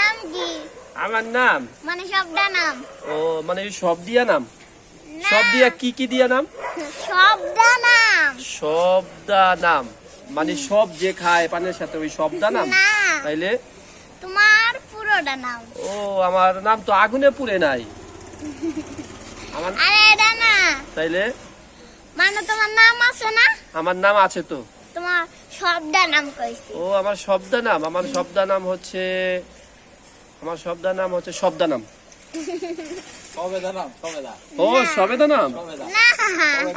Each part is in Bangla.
নাম কি? আমার নাম? মানে নাম। ও মানে সব দিয়া নাম? সব দিয়া কি কি দিয়া নাম? শব্দা নাম। নাম। মানে সব যে খায় পানের সাথে ওই নাম? তাইলে? তোমার পুরোটা নাম। ও আমার নাম তো আগুনে পুড়ে নাই। আমার আরে এটা না। তাইলে? মানে তোমার নাম আছে না? আমার নাম আছে তো। তোমার শব্দা নাম কইছি। ও আমার শব্দা নাম। আমার শব্দা নাম হচ্ছে আমার শব্দা নাম হচ্ছে শব্দা নাম সবেদা। নাম ও সবেদা নাম?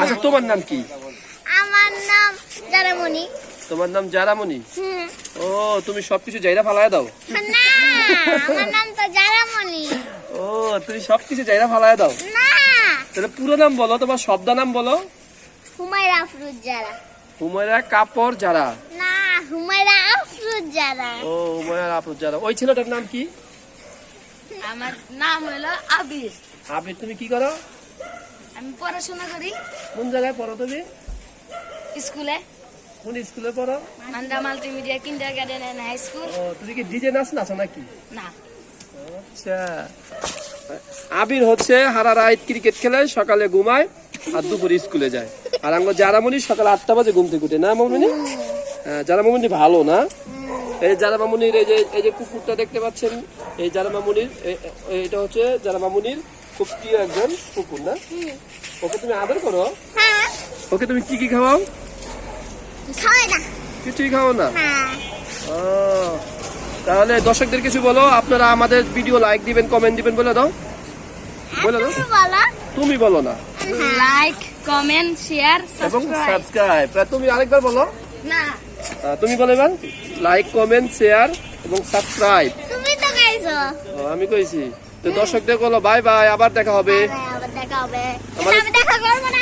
আচ্ছা তোমার নাম কি? আমার নাম জারামণি। তোমার নাম জারামণি? ও তুমি সবকিছু জায়গা ফালায় দাও। না আমার নাম তো জারামণি। ও তুমি সবকিছু জায়গা ফালায় দাও। না। তাহলে পুরো নাম বলো তোমার শব্দা নাম বলো। হুমায়রা আফরুজ জারা। হুমায়রা কাপড় যারা না হুমায়রা আফরুজ জারা। ও হুমায়রা আপুর যারা ওই ছেলেটার নাম কি? আমার নাম হলো আবির। আপনি তুমি কি করো? আমি পড়াশোনা করি। কোন জায়গায় পড়ো তুমি? স্কুলে। কোন স্কুলে পড়ো? Manda multimedia kindergarten and high school ও তুমি কি ডিজে নাচ নাচো নাকি? না। আচ্ছা। আবির হচ্ছে হারা রাত ক্রিকেট খেলে সকালে ঘুমায় আর দুপুরে স্কুলে যায়। আর আমরা জারামণি সকাল আটটা বাজে ঘুম থেকে উঠে। না মামনি? যারা মামুনি ভালো না? এই যারা মামুনির এই যে এই যে কুকুরটা দেখতে পাচ্ছেন? এই যারা মামুনির এটা হচ্ছে যারা মামুনির খুব প্রিয় একজন কুকুর না? ওকে তুমি আদর করো। হ্যাঁ। ওকে তুমি কি কি খাওয়াও? কিছুই খাও না? না তাহলে দর্শকদের কিছু বলো আপনারা আমাদের ভিডিও লাইক দিবেন কমেন্ট দিবেন বলে দাও। বলে দাও। তুমি বলো না। লাইক কমেন্ট শেয়ার এবং সাবস্ক্রাইব সাবস্ক্রাইব তুমি আরেকবার বলো। না। তুমি বলো এবার। লাইক কমেন্ট শেয়ার এবং সাবস্ক্রাইব তুমি আমি কইছি। তো দর্শকদের বলো বাই বাই আবার দেখা হবে। আবার দেখা হবে। আমি দেখা করব না।